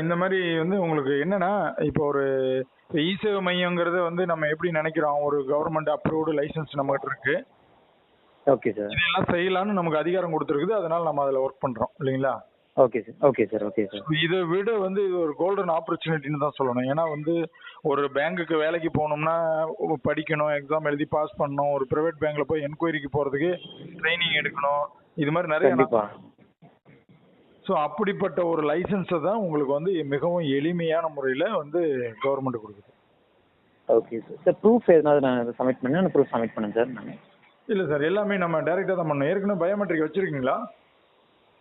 இந்த மாதிரி வந்து உங்களுக்கு என்னன்னா இப்போ ஒரு இ சேவை மையங்கிறது வந்து நம்ம எப்படி நினைக்கிறோம்? ஒரு கவர்மெண்ட் அப்ரூவ்டு லைசன்ஸ் நம்மகிட்ட இருக்கு. ஓகே சார் இதெல்லாம் செய்யலாம்னு நமக்கு அதிகாரம் கொடுத்துருக்குது. அதனால நம்ம அதில் ஒர்க் பண்றோம். இல்லைங்களா? Okay sir okay sir okay sir இதை விட வந்து இது ஒரு கோல்டன் ஆப்பர்ச்சுனிட்டின்னு தான் சொல்லணும். ஏன்னா வந்து ஒரு பேங்குக்கு வேலைக்கு போகணும்னா படிக்கணும் எக்ஸாம் எழுதி பாஸ் பண்ணணும் ஒரு பிரைவேட் பேங்க்ல போய் என்கொயரிக்கு போறதுக்கு ட்ரைனிங் எடுக்கணும். இது மாதிரி நிறைய ஸோ அப்படிப்பட்ட ஒரு லைசன்ஸை தான் உங்களுக்கு வந்து மிகவும் எளிமையான முறையில் வந்து கவர்மெண்ட் கொடுக்குது. ஓகே சார் சார் ப்ரூஃப் எதனாவது நான் சப்மிட் பண்ணேன்? ப்ரூஃப் சப்மிட் பண்ணேன் சார் நான். இல்லை சார் எல்லாமே நம்ம டைரெக்டாக தான் பண்ணணும். ஏற்கனவே பயோமெட்ரிக் வச்சிருக்கீங்களா?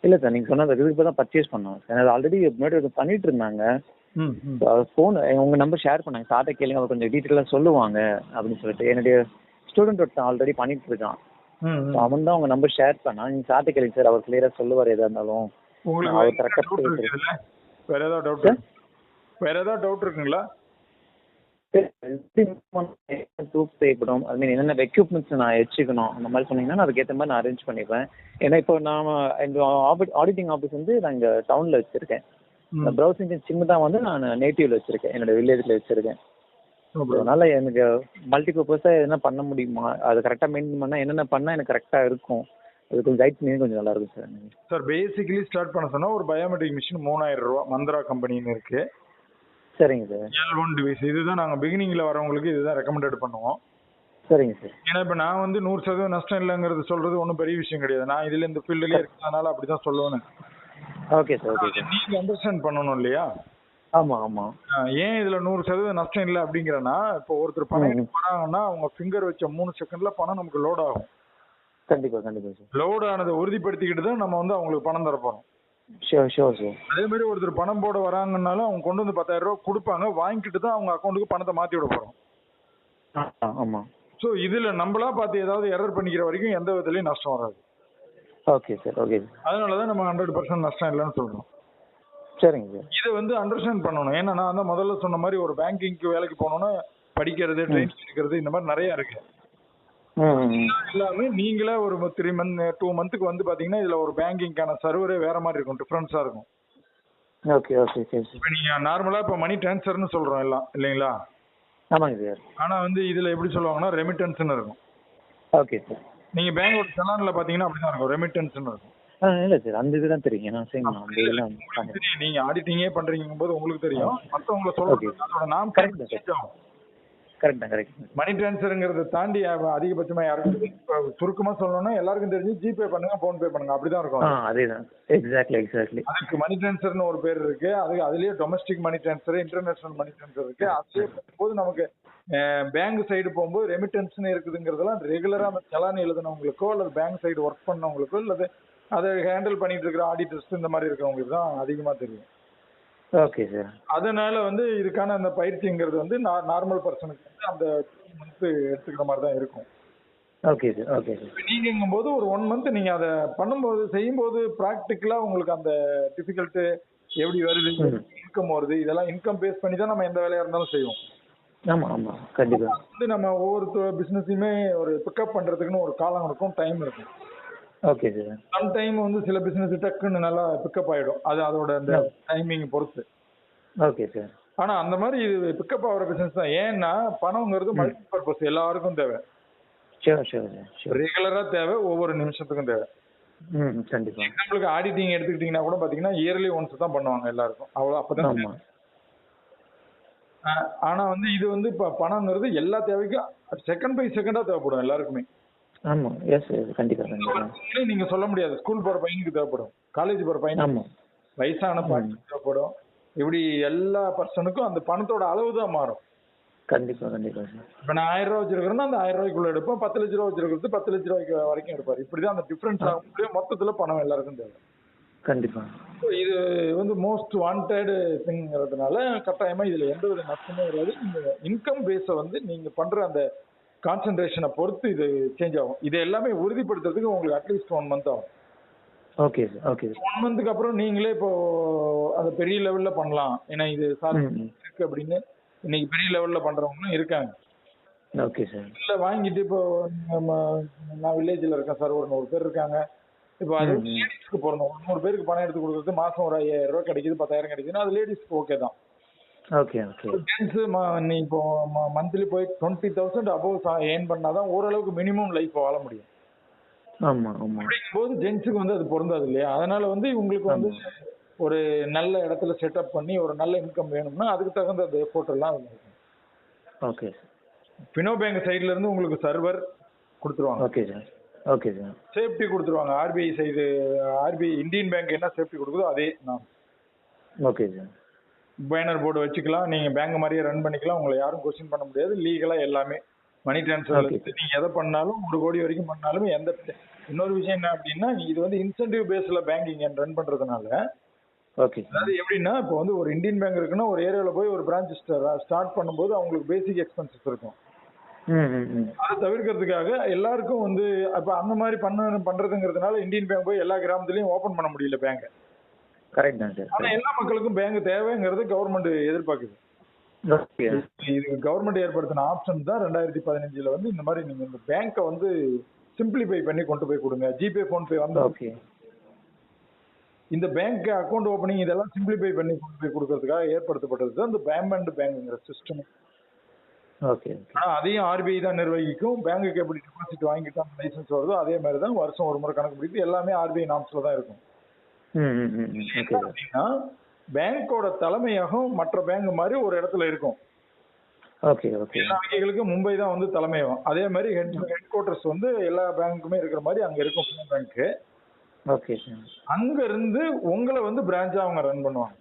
இல்லை சார் நீங்கள் சொன்ன இதுக்கு இப்போ தான் பர்ச்சேஸ் பண்ணோம் சார் அது ஆல்ரெடி முன்னாடி பண்ணிட்டு இருந்தாங்க. ஃபோன் உங்கள் நம்பர் ஷேர் பண்ணாங்க. சார்ட்ட கேளுங்க அவர் கொஞ்சம் டீட்டெயிலாக சொல்லுவாங்க அப்படின்னு சொல்லிட்டு. என்னுடைய ஸ்டூடெண்ட் ஒருத்தன் ஆல்ரெடி பண்ணிட்டு இருக்கான். அவன் தான் உங்கள் நம்பர் ஷேர் பண்ணான் நீங்கள் சார்ட்ட கேளுங்க சார் அவர் கிளியராக சொல்லுவார் எதாக இருந்தாலும். உங்களுக்கு வேற ஏதாவது டவுட்? வேற ஏதாவது டவுட் இருக்குங்களா? ப்ரூஃப் தேவைப்படும் ஐ மீன் என்னென்ன எக்யூப்மெண்ட்ஸ் நான் வச்சுக்கணும்? அந்த மாதிரி சொன்னீங்கன்னா நான் அதுக்கேற்ற மாதிரி நான் அரேஞ்ச் பண்ணிப்பேன். ஏன்னா இப்போ நான் எங்கள் ஆடிட்டிங் ஆஃபீஸ் வந்து நான் இங்கே டவுனில் வச்சுருக்கேன். இந்த ப்ரௌசிங் சிம் தான் வந்து நான் நேட்டிவ்ல வச்சுருக்கேன். என்னோட வில்லேஜில் வச்சுருக்கேன். அதனால எனக்கு மல்டி பர்பஸாக எதனா பண்ண முடியுமா? அது கரெக்டாக மெயின்டைன் பண்ணால் என்னென்ன பண்ணால் எனக்கு கரெக்டாக இருக்கும். அது கொஞ்சம் கைட் பண்ணி கொஞ்சம் நல்லா இருக்கும் சார் சார் பேசிக்கலி ஸ்டார்ட் பண்ண சொன்னா ஒரு பயோமெட்ரிக் மிஷின் மூணாயிரம் ரூபா மந்த்ரா கம்பெனின்னு இருக்கு. சரிங்க சார். எல் ஒன் டிவைஸ் இதுதான் நாங்கள் பிகினிங்ல வரவங்களுக்கு இதுதான் ரெக்கமெண்டட் பண்ணுவோம். சரிங்க சார். ஏன்னா இப்போ நான் வந்து நூறு சதவீதம் நஷ்டம் இல்லைங்கிறது சொல்றது ஒன்றும் பெரிய விஷயம் கிடையாது. நான் இதுல இந்த ஃபீல்டுலேயே இருக்கிறதுனால அப்படிதான் சொல்லுவேன். Okay sir okay sir. நீங்க அண்டர்ஸ்டாண்ட் பண்ணணும் இல்லையா? ஆமாம் ஆமாம் ஆஹ் ஏன் இதுல நூறு சதவீதம் நஷ்டம் இல்லை அப்படிங்கிறனா இப்போ ஒருத்தர் பணம் போறாங்கன்னா அவங்க ஃபிங்கர் வச்ச மூணு செகண்ட்ல பணம் நமக்கு லோட் ஆகும். கண்டிப்பாக கண்டிப்பாக சார் லோட் ஆனதை உறுதிப்படுத்திக்கிட்டு தான் நம்ம வந்து அவங்களுக்கு பணம் தர போறோம். ஷியோர் ஷியோர் சார் அதே மாதிரி ஒருத்தர் பணம் போட வராங்கன்னாலும் அவங்க கொண்டு வந்து பத்தாயிரம் ரூபாய் கொடுப்பாங்க. வாங்கிட்டு தான் அவங்க அக்கௌண்ட்டுக்கு பணத்தை மாத்தி விட போறோம். ஆ ஆமாம் ஸோ இதுல நம்மளா பார்த்து ஏதாவது எரர் பண்ணிக்கிற வரைக்கும் எந்த விதத்துலயும் நஷ்டம் வராது. ஓகே சார் ஓகே அதனால தான் நம்ம ஹண்ட்ரட் பர்சன்ட் நஷ்டம் இல்லைன்னு சொல்றோம். சரிங்க சார் இதை வந்து அண்டர்ஸ்டாண்ட் பண்ணணும். ஏன்னா நான் முதல்ல சொன்ன மாதிரி ஒரு பேங்கிங்க்கு வேலைக்கு போனோம்னா படிக்கிறது ட்ரைனிங் எடுக்கிறது இந்த மாதிரி நிறைய இருக்கு. எல்லாமே நீங்களே ஒரு த்ரீ மந்த் டூ மந்த்துக்கு வந்து பாத்தீங்கன்னா இதுல ஒரு பேங்கிங்கான சர்வரே வேற மாதிரி இருக்கும் டிஃப்ரென்ஸா இருக்கும். ஓகே ஓகே சார் இப்போ நீங்க நார்மலா இப்போ மணி ட்ரான்ஸ்ஃபர்னு சொல்றோம் எல்லாம் இல்லைங்களா? ஆமாங்க சார். ஆனா வந்து இதுல எப்படி சொல்லுவாங்கன்னா ரெமிட்டன்ஸ்னு இருக்கும். ஓகே சார் நீங்க பேங்கோட செலான்ல பாத்தீங்கன்னா அப்படிதான் இருக்கும் ரெமிட்டன்ஸ்னு இருக்கும். இல்லை சார் அந்த இதுதான் தெரியும். நான் சேம் அந்த இதெல்லாம் நீங்க ஆடிட்டிங்கே பண்றீங்க போது உங்களுக்கு தெரியும். மத்தவங்கள. சொல்றது அதோட நாம் ஆகும். கரெக்ட் தான் கரெக்ட் மணி டிரான்ஸ்ஃபருங்கிறத தாண்டி அதிகபட்சமா யாருக்கும் சுருக்கமா சொல்லணும்னா எல்லாருக்கும் தெரிஞ்சு ஜிபே பண்ணுங்க போன் பே பண்ணுங்க அப்படிதான் இருக்கும். அதே தான். எக்ஸாக்ட்லி எக்ஸாக்ட்லி அதுக்கு மணி டிரான்ஸ்ஃபர்னு ஒரு பேர் இருக்கு. அது அதுலயே domestic money transfer international money transfer இருக்கு. அதுலயே போது நமக்கு பேங்க் சைடு போகும்போது ரெமிட்டன்ஸ்னு இருக்குதுங்கிறதெல்லாம் ரெகுலரா செலான் எழுதுனவங்களுக்கோ அல்லது பேங்க் சைடு ஒர்க் பண்ணவங்களுக்கோ அல்லது அதை ஹேண்டில் பண்ணிட்டு இருக்கிற ஆடிட்டர்ஸ் இந்த மாதிரி இருக்கிறவங்களுக்கு தான் அதிகமா தெரியும். ஓகே சார் அதனால வந்து இதுக்கான அந்த பயிற்சிங்கிறது வந்து நார்மல் பர்சனுக்கு வந்து அந்த மந்த் எடுத்துக்கிற மாதிரி தான் இருக்கும். ஓகே சார் ஓகே சார் நீங்கங்கும் போது ஒரு ஒன் மந்த் நீங்க அதை பண்ணும்போது செய்யும்போது ப்ராக்டிக்கலா உங்களுக்கு அந்த டிஃபிகல்ட்டு எப்படி வருது. இன்கம் வருது இதெல்லாம் இன்கம் பேஸ் பண்ணி தான் நம்ம எந்த வேலையா இருந்தாலும் செய்வோம். ஆமாம் ஆமாம் கண்டிப்பாக வந்து நம்ம ஒவ்வொரு பிசினஸையுமே ஒரு பிக்கப் பண்றதுக்குன்னு ஒரு காலம் இருக்கும் டைம் இருக்கும். ஓகே சார் சம் டைம் வந்து சில பிசினஸ் டக்குன்னு நல்லா பிக்கப் ஆயிடும். அது அதோட அந்த. டைமிங் பொறுத்து. ஓகே சார் ஆனா அந்த மாதிரி இது பிக்கப் ஆகிற பிசினஸ் தான். ஏன்னா பணம்ங்கிறது மல்டி பர்பஸ் எல்லாருக்கும் தேவை. சார் ஷியோர் ரெகுலரா தேவை ஒவ்வொரு நிமிஷத்துக்கும் தேவை. ம் கண்டிப்பாக எக்ஸாம்பிளுக்கு ஆடிட்டிங் எடுத்துக்கிட்டீங்கன்னா கூட பாத்தீங்கன்னா இயர்லி ஒன்ஸ் தான் பண்ணுவாங்க எல்லாருக்கும். அவ்வளோ அப்பதான் ஆனா வந்து இது வந்து இப்ப பணம்ங்கிறது எல்லா தேவைக்கும் செகண்ட் பை செகண்டா தேவைப்படும் எல்லாருக்குமே. ஆமாம் எஸ் கண்டிப்பாக இதுலயே நீங்க சொல்ல முடியாது. ஸ்கூல் போற பையனுக்கு தேவைப்படும். காலேஜ் போற பையனுக்கு ஆமாம் வயசான பாட்டுக்கு தேவைப்படும். இப்படி எல்லா பர்சனுக்கும் அந்த பணத்தோட அளவு தான் மாறும். கண்டிப்பாக சார் இப்ப நான் ஆயிரம் ரூபாய் வச்சிருக்கிறேன்னா அந்த ஆயிரம் ரூபாய்க்குள்ள எடுப்பேன். பத்து லட்ச ரூபா வச்சிருக்கிறது பத்து லட்ச ரூபாய்க்கு வரைக்கும் எடுப்பாரு. இப்படிதான் அந்த டிஃபரன்ஸ் ஆகும் மொத்தத்துல பணம் எல்லாருக்கும் தேவை. கண்டிப்பாக So இது வந்து மோஸ்ட் வாண்டட் திங்கிறதுனால கட்டாயமா இதுல எந்த வித நஷ்டமும் வராது. இந்த இன்கம் பேஸை வந்து நீங்க பண்ற அந்த கான்சென்ட்ரேஷனை பொறுத்து இது சேஞ்ச் ஆகும். இது எல்லாமே உறுதிப்படுத்துறதுக்கு உங்களுக்கு அட்லீஸ்ட் ஒன் மந்த் ஆகும். ஓகே ஓகே ஒன் மந்த்துக்கு அப்புறம் நீங்களே இப்போ அதை பெரிய லெவல்ல பண்ணலாம். ஏன்னா இது சார் இருக்கு அப்படின்னு இன்னைக்கு பெரிய லெவல்ல பண்றவங்களும் இருக்காங்க. ஓகே சார் இல்ல வாங்கிட்டு இப்போ நம்ம நான் வில்லேஜ்ல இருக்கேன் சார். ஒரு நூறு பேர் இருக்காங்க. இப்போ அது. லேடிஸ்க்கு ஒரு நூறு பேருக்கு பணம் எடுத்து கொடுக்குறது மாசம் ஒரு ஐயாயிரம் ரூபாய் கிடைக்குது பத்தாயிரம் கிடைக்குதுன்னா அது லேடிஸ்க்கு ஓகே தான். ஓகே ஓகே ஜென்ஸ் நீ இப்போ மந்த்லி போய் டுவெண்ட்டி தௌசண்ட் அபவ் ஏர்ன் பண்ணாதான் ஓரளவுக்கு மினிமம் லைஃப் வாழ முடியும். ஆமா ஆமா. அப்படிங்கும்போது ஜென்ஸுக்கு வந்து அது பொருந்தாது இல்லையா? அதனால வந்து உங்களுக்கு வந்து ஒரு நல்ல இடத்துல செட்டப் பண்ணி ஒரு நல்ல இன்கம் வேணும்னா அதுக்கு தகுந்த அந்த எஃபோர்ட் எல்லாம் அதுல இருக்கும். ஓகே பினோ பேங்க் சைடுல இருந்து உங்களுக்கு சர்வர் கொடுத்துருவாங்க. Okay sir okay sir safety கொடுத்துருவாங்க. RBI side RBI Indian bank என்ன சேஃப்டி கொடுக்குதோ அதே நான் ஓகே சார் பேனர் போர்டு வச்சுக்கலாம். நீங்க பேங்க் மாதிரியே ரன் பண்ணிக்கலாம். உங்களை யாரும் கொஸ்டின் பண்ண முடியாது. லீகலா எல்லாமே மணி. இருந்து நீங்க எதை பண்ணாலும் ஒரு கோடி வரைக்கும் பண்ணாலும் எந்த இன்னொரு விஷயம் என்ன அப்படின்னா இது வந்து இன்சென்டிவ் பேஸ்ல பேங்கிங் ரன் பண்றதுனால. ஓகே அதாவது எப்படின்னா இப்போ வந்து ஒரு இந்தியன் பேங்க் இருக்குன்னா ஒரு ஏரியாவில் போய் ஒரு பிரான்ச் ஸ்டார்ட் பண்ணும்போது அவங்களுக்கு பேசிக் எக்ஸ்பென்சஸ் இருக்கும். அதை தவிர்க்கிறதுக்காக எல்லாருக்கும் வந்து அப்போ அந்த மாதிரி பண்ண பண்றதுங்கிறதுனால இந்தியன் பேங்க் போய் எல்லா கிராமத்துலயும் ஓபன் பண்ண முடியல பேங்க் கரெக்ட் தான் சார் ஆனா எல்லா மக்களுக்கும் பேங்க் தேவைங்கிறது கவர்மெண்ட் எதிர்பார்க்குது. ஓகே இது கவர்மெண்ட் ஏற்படுத்தின ஆப்ஷன் தான் ரெண்டாயிரத்தி பதினஞ்சுல வந்து இந்த மாதிரி நீங்க இந்த பேங்க்கை வந்து சிம்பிளிஃபை பண்ணி கொண்டு போய் கொடுங்க. ஜிபே ஃபோன்பே வந்து ஓகே இந்த பேங்க் அக்கௌண்ட் ஓப்பனிங் இதெல்லாம் சிம்பிளிஃபை பண்ணி கொண்டு போய் கொடுக்கறதுக்காக ஏற்படுத்தப்பட்டது தான் இந்த பேமெண்ட் பேங்குங்கிற சிஸ்டம் ஓகே ஓகே ஆனா அதையும் ஆர்பிஐ தான் நிர்வகிக்கும். பேங்குக்கு எப்படி டெபாசிட் வாங்கிட்டு லைசன்ஸ் வருதோ அதே மாதிரி தான் வருஷம் ஒரு முறை கணக்கு பிடித்து எல்லாமே ஆர்பிஐ நாம்ஸ்ல தான் இருக்கும். அப்படின்னா பேங்கோட தலைமையகம் மற்ற பேங்க் மாதிரி ஒரு இடத்துல இருக்கும். Okay okay. எல்லா வங்கிகளுக்கும் மும்பை தான் வந்து தலைமையகம். அதே மாதிரி ஹெட் ஹெட் குவார்டர்ஸ் வந்து எல்லா பேங்க்குமே இருக்கிற மாதிரி அங்க இருக்கும் பேங்க். Okay sir. அங்க இருந்து உங்களை வந்து பிரான்ச்சா அவங்க ரன் பண்ணுவாங்க.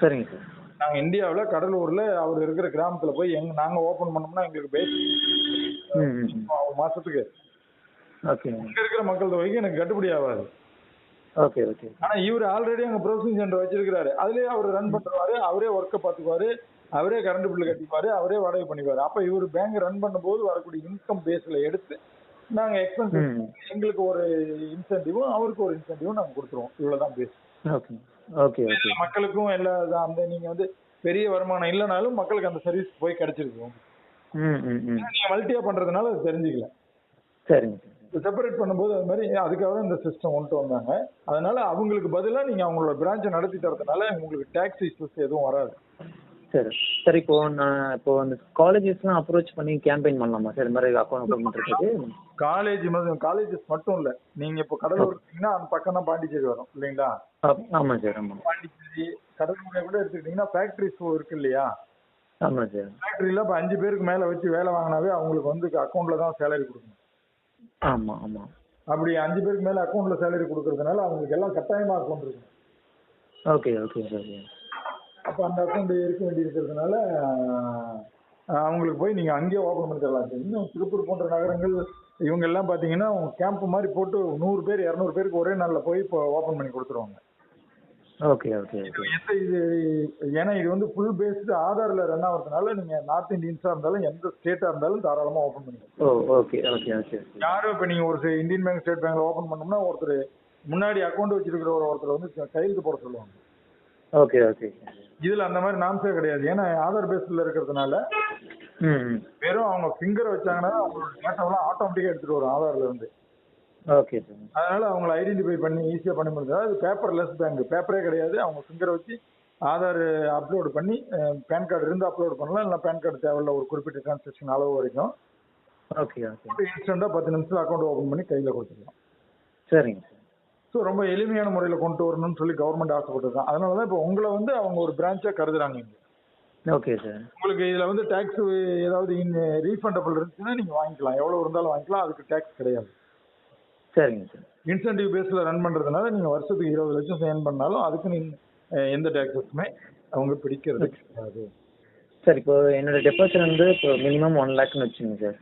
சரிங்க சார். நாங்க இந்தியாவுல கடலூர்ல அவர் இருக்கிற கிராமத்துல போய் எங்க நாங்க ஓபன் பண்ணோம்னா எங்களுக்கு ம் மாசத்துக்கு. ஓகே இங்க இருக்கிற மக்கள் தொகைக்கு எனக்கு கட்டுப்படி ஆகாது. ஓகே ஓகே ஆனா இவர் ஆல்ரெடி அங்க ப்ரொசஸிங் சென்டர் வச்சிருக்காரு அதுலயே அவர் ரன் பண்றாரு அவரே ஒர்க்கை பாத்துக்குவாரு அவரே கரண்ட் பில் கட்டிப்பாரு அவரே வாடகை பண்ணிப்பாரு. அப்ப இவர் பேங்க் ரன் பண்ணும்போது வரக்கூடிய இன்கம் பேஸ்ல எடுத்து நாங்க எக்ஸ்பென்ஸ் எங்களுக்கு ஒரு இன்சென்டிவும் அவருக்கு ஒரு இன்சென்டிவும் நாங்க கொடுத்துருவோம். இவ்வளவுதான் பேஸ் ஓகே ஓகே ஓகே மக்களுக்கும் எல்லா அந்த நீங்க வந்து பெரிய வருமானம் இல்லைனாலும் மக்களுக்கு அந்த சர்வீஸ் போய் கிடைச்சிருக்கும். நீங்க மல்டியா பண்றதுனால தெரிஞ்சுக்கல. சரிங்க சார் செப்பரேட் பண்ணும்போது அது மாதிரி அதுக்காக தான் இந்த சிஸ்டம் கொண்டு வந்தாங்க. அதனால அவங்களுக்கு பதிலா நீங்க அவங்களோட பிரான்ச்சை நடத்தி தரதுனால உங்களுக்கு டேக்ஸ் இஷ்யூஸ் எதுவும் வராது. சரி. சார் இப்போ நான் இப்போ அந்த காலேஜஸ்லாம் அப்ரோச் பண்ணி கேம்பெயின் பண்ணலாமா? சார் இந்த மாதிரி அக்கௌண்ட் ஓப்பன் பண்ணுறதுக்கு காலேஜ் காலேஜஸ் மட்டும் இல்ல. நீங்க இப்போ கடலூர் இருக்கீங்கன்னா அந்த பக்கம் தான் பாண்டிச்சேரி வரும் இல்லைங்களா? ஆமாம் சார் ஆமாம் பாண்டிச்சேரி கடலூரை கூட எடுத்துக்கிட்டீங்கன்னா ஃபேக்டரிஸ் இருக்கு இல்லையா? ஆமாம் சார். ஃபேக்டரியில இப்போ அஞ்சு பேருக்கு மேல வச்சு வேலை வாங்கினாவே அவங்களுக்கு வந்து அக்கௌண்ட்ல தான் சேலரி கொடுக்கணும். ஆமாம் ஆமாம் அப்படி அஞ்சு பேருக்கு மேல அக்கௌண்ட்ல சேலரி கொடுக்கறதுனால அவங்களுக்கு எல்லாம் கட்டாயமா அக்கௌண்ட் இருக்கும். ஓகே ஓகே சார் அப்போ அந்த அக்கௌண்ட் இருக்க வேண்டி இருக்கிறதுனால அவங்களுக்கு போய் நீங்க அங்கேயே ஓபன் பண்ணி தரலாம். சார். இன்னும் திருப்பூர் போன்ற நகரங்கள் இவங்க எல்லாம் பாத்தீங்கன்னா கேம்ப் மாதிரி போட்டு நூறு பேர் இரநூறு பேருக்கு ஒரே நாள்ல போய் இப்போ ஓபன் பண்ணி கொடுத்துருவாங்க. Okay okay okay. எந்த இது ஏன்னா இது வந்து ஃபுல் பேஸ்டு ஆதார்ல ரன் ஆகிறதுனால நீங்க நார்த் இந்தியன்ஸா இருந்தாலும் எந்த ஸ்டேட்டா இருந்தாலும் தாராளமா ஓபன் பண்ணிக்கலாம். ஓ ஓகே ஓகே ஓகே யாரும் இப்போ நீங்க ஒரு இந்தியன் பேங்க் ஸ்டேட் பேங்க்ல ஓபன் பண்ணோம்னா ஒருத்தர் முன்னாடி அக்கௌண்ட் வச்சிருக்கிற ஒரு ஒருத்தர் வந்து கையெழுத்து போட சொல்லுவாங்க. Okay okay. இதுல அந்த மாதிரி நாம்ஸே கிடையாது. ஏன்னா ஆதார் பேஸ்ல இருக்கிறதுனால வெறும் அவங்க ஃபிங்கர் வச்சாங்கன்னா அவங்களோட டேட்டாவெல்லாம் ஆட்டோமேட்டிக்கா எடுத்துட்டு வரும் ஆதார்ல இருந்து. ஓகே சார் அதனால அவங்கள ஐடென்டிஃபை பண்ணி ஈஸியா பண்ணி முடிஞ்சா அது பேப்பர்லெஸ் பேங்க் பேப்பரே கிடையாது. அவங்க ஃபிங்கரை வச்சு ஆதார் அப்லோட் பண்ணி பேன் கார்டு இருந்து அப்லோட் பண்ணலாம். இல்லை பேன் கார்டு தேவையில்ல. ஒரு குறிப்பிட்ட டிரான்சாக்ஷன் அளவு வரைக்கும். ஓகே ஓகே இன்ஸ்டன்டா பத்து நிமிஷத்துல அக்கௌண்ட் ஓபன் பண்ணி கையில கொடுத்துடலாம் சரிங்க சார் ஸோ ரொம்ப எளிமையான முறையில் கொண்டு வரணும்னு சொல்லி கவர்மெண்ட் ஆசைப்பட்டது தான். அதனால தான் இப்போ உங்களை வந்து அவங்க ஒரு பிரான்ச்சா கருதுறாங்க இங்க. ஓகே சார் உங்களுக்கு இதுல வந்து டேக்ஸ் ஏதாவது ரீஃபண்டபிள் இருந்துச்சுன்னா நீங்க வாங்கிக்கலாம். எவ்வளவு இருந்தாலும் வாங்கிக்கலாம். அதுக்கு டேக்ஸ் கிடையாது. சரிங்க சார். இன்சென்டிவ் பேஸ்ல ரன் பண்றதுனால நீங்க வருஷத்துக்கு இருபது லட்சம் சேன் பண்ணாலும் அதுக்கு நீங்க அஹ், எந்த டேக்ஸஸுமே அவங்க பிடிக்கிறது கிடையாது. சார் இப்போ என்னோட டெபாசிட் வந்து இப்போ மினிமம் ஒன் லேக்னு வச்சுங்க சார்.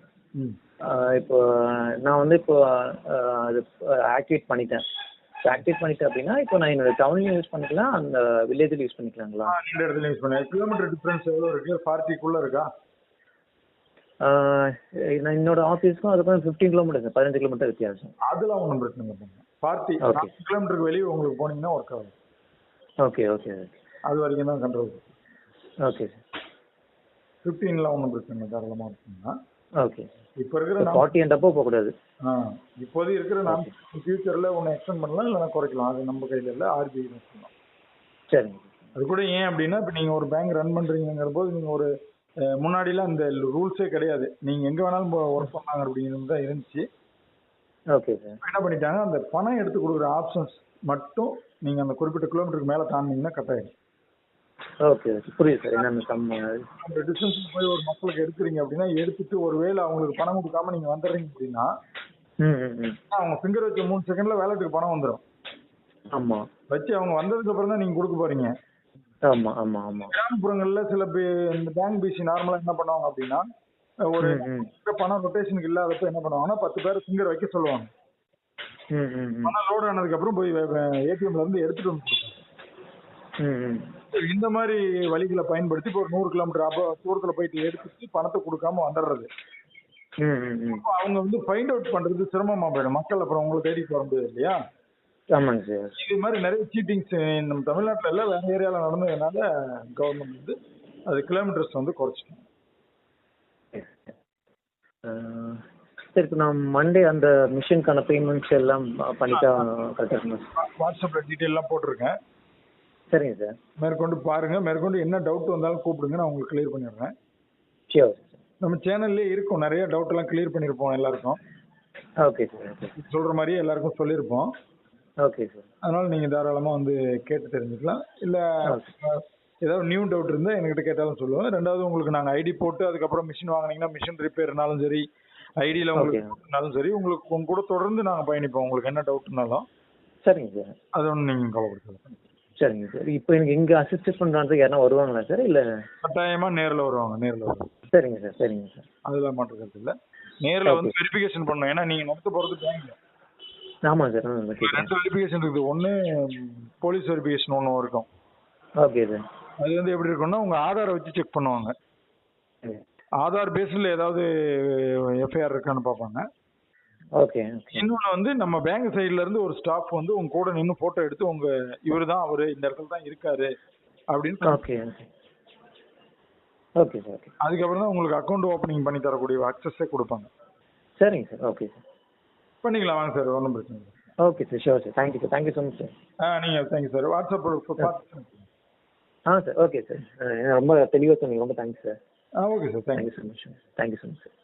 இப்போ நான் வந்து இப்போ அது ஆக்டிவேட் பண்ணிட்டேன். ஆக்டிவேட் பண்ணிட்டேன் அப்படின்னா இப்போ நான் என்னோட டவுன்லையும் யூஸ் பண்ணிக்கலாம் அந்த வில்லேஜில் யூஸ் பண்ணிக்கலாங்களா? இந்த இடத்துல யூஸ் பண்ண கிலோமீட்டர் டிஃபரன்ஸ் எவ்வளவு இருக்கு? ஃபார்ட்டிக்குள்ள இருக்கா? நான் என்னோட ஆஃபீஸ்க்கும் அதுக்கும் ஃபிஃப்டீன் கிலோமீட்டர் பதினஞ்சு கிலோமீட்டர் வித்தியாசம். அதெல்லாம் ஒன்றும் பிரச்சனை இல்லை ஃபார்ட்டி. கிலோமீட்டருக்கு வெளியே உங்களுக்கு போனீங்கன்னா ஒர்க் ஆகும் ஓகே ஓகே அது வரைக்கும் தான் கண்ட்ரோல் ஓகே சார் ஃபிஃப்டீன்லாம் ஒன்றும் பிரச்சனை இல்லை தாராளமாக இருக்குங்க. ஓகே இப்போ இருக்கிற ஃபார்ட்டி அண்ட் அப்போ போகக்கூடாது. ஆ இப்போதைக்கு இருக்கிற நாம் ஃபியூச்சரில் ஒன்று எக்ஸ்டெண்ட் பண்ணலாம் இல்லைன்னா குறைக்கலாம். அது நம்ம கையில் இல்லை ஆர்பிஐ தான் சரிங்க. அது கூட ஏன் அப்படின்னா இப்போ நீங்கள் ஒரு பேங்க் ரன் பண்ணுறீங்கிற போது நீங்கள் ஒரு முன்னாடிலாம் இந்த ரூல்ஸே கிடையாது. நீங்கள் எங்கே வேணாலும் ஒர்க் பண்ணாங்க அப்படிங்கிறது தான் இருந்துச்சு. Okay sir. என்ன பண்ணிட்டாங்க அந்த பணம் எடுத்து கொடுக்குற ஆப்ஷன்ஸ் மட்டும் நீங்கள் அந்த குறிப்பிட்ட கிலோமீட்டருக்கு மேலே தாண்டினீங்கன்னா கட் ஆயிடும். ஓகே புரியுது சார். என்னென்ன டிஸ்டன்ஸ் போய் ஒரு மக்களுக்கு எடுக்கிறீங்க அப்படின்னா எடுத்துட்டு ஒருவேளை அவங்களுக்கு பணம் கொடுக்காம நீங்கள் வந்துடுறீங்க அப்படின்னா ம் ம் ம். அவங்க ஃபிங்கர் வச்ச மூணு செகண்டில் வேலெட்டுக்கு பணம் வந்துடும் ஆமாம் வச்சு அவங்க வந்ததுக்கு அப்புறம் தான் நீங்கள் கொடுக்க போறீங்க. ஆமாம் ஆமாம் ஆமாம் கிராமப்புறங்களில் சில இந்த பேங்க் பிசி நார்மலாக என்ன பண்ணுவாங்க அப்படின்னா ஒரு பணம் ரொட்டேஷனுக்கு இல்லாதப்ப என்ன பண்ணுவாங்கன்னா பத்து பேர் ஃபிங்கர் வைக்க சொல்லுவாங்க. பணம் லோட் ஆனதுக்கு அப்புறம் போய் ஏடிஎம்ல இருந்து எடுத்துட்டு வந்து இந்த மாதிரி வழிகளை பயன்படுத்தி இப்போ ஒரு நூறு கிலோமீட்டர் அப்போ தூரத்தில் போயிட்டு எடுத்துட்டு பணத்தை கொடுக்காம வந்துடுறது. அவங்க வந்து ஃபைண்ட் அவுட் பண்றது சிரமமா போயிடும். மக்கள் அப்புறம் உங்களை தேடிட்டு வர முடியாது இல்லையா? ஆமாங்க சார். இது மாதிரி நிறைய சீட்டிங்ஸ் நம்ம தமிழ்நாட்டில் எல்லாம் வேற ஏரியாவில் நடந்ததுனால கவர்மெண்ட் வந்து அது கிலோமீட்டர்ஸ் வந்து குறைச்சிட்டாங்க சரி இப்போ நான் மண்டே அந்த மிஷினுக்கான பேமெண்ட்ஸ் எல்லாம் பண்ணிட்டா கரெக்டாக இருக்குமா வாட்ஸ்அப்பில் டீட்டெயிலாம் போட்டிருக்கேன். சரிங்க சார். மேற்கொண்டு பாருங்க. மேற்கொண்டு என்ன டவுட் வந்தாலும் கூப்பிடுங்க. நான் உங்களுக்கு கிளியர் பண்ணிடுறேன். ஷியோர் நம்ம சேனல்லே இருக்கும். நிறைய டவுட் எல்லாம் கிளியர் பண்ணியிருப்போம் எல்லாருக்கும். ஓகே சார் சொல்ற மாதிரியே எல்லாருக்கும் சொல்லியிருப்போம். ஓகே சார் அதனால நீங்க தாராளமா வந்து கேட்டு தெரிஞ்சுக்கலாம். இல்ல ஏதாவது நியூ டவுட் இருந்தா எங்ககிட்ட கேட்டாலும் சொல்லுவேன் ரெண்டாவது உங்களுக்கு நாங்க ஐடி போட்டு அதுக்கப்புறம் மிஷின் வாங்குனீங்கன்னா மிஷின் ரிப்பேர்னாலும் சரி ஐடியில் உங்களுக்கு சரி உங்களுக்கு உங்க கூட தொடர்ந்து நாங்க பயணிப்போம். உங்களுக்கு என்ன டவுட்னாலும் சரிங்க சார் அது ஒன்று நீங்க கவலைப்படுத்தலாம் சரிங்க சார் இப்போ எனக்கு இங்கே அசிஸ்ட் பண்ணுறதுக்கு யாரா வருவாங்களா சார் இல்லை கட்டாயமா நேர்ல வருவாங்க நேர்ல வருவாங்க. சரிங்க சார் சரிங்க சார் அதெல்லாம் மாற்றுக்கிறது இல்ல. நேர்ல வந்து வெரிஃபிகேஷன் பண்ணணும். ஏன்னா நீங்க நடத்த போறது பேங்க்ல ஆமாம் சார் ரெண்டு வெரிஃபிகேஷன் இருக்குது. ஒன்று போலீஸ் வெரிஃபிகேஷன் ஒன்று இருக்கும். Okay sir. அது வந்து எப்படி இருக்கும்னா உங்க ஆதாரை வச்சு செக் பண்ணுவாங்க. ஆதார் பேஸில் ஏதாவது எஃப்ஐஆர் இருக்கான்னு பார்ப்பாங்க. ஓகே இன்னொன்று வந்து நம்ம பேங்க் சைடுல இருந்து ஒரு ஸ்டாஃப் வந்து உங்க கூட நின்று போட்டோ எடுத்து உங்க இவர் தான் அவரு இந்த இடத்துல தான் இருக்காரு அப்படின்னு ஓகே ஓகே ஓகே சார் அதுக்கப்புறம் தான் உங்களுக்கு அக்கௌண்ட் ஓப்பனிங் பண்ணி தரக்கூடிய அக்சஸே கொடுப்பாங்க. சரிங்க சார் ஓகே சார் பண்ணிக்கலாம். வாங்க சார் ஒன்றும் பிரச்சனை இல்லை. Okay sir sure sir thank you sir thank you so much sir ah நீங்கள் thank you sir WhatsApp ah sir okay sir ரொம்ப தெளிவாக சொன்னீங்க. ரொம்ப thanks sir ah okay sir thank you so much thank you so much sir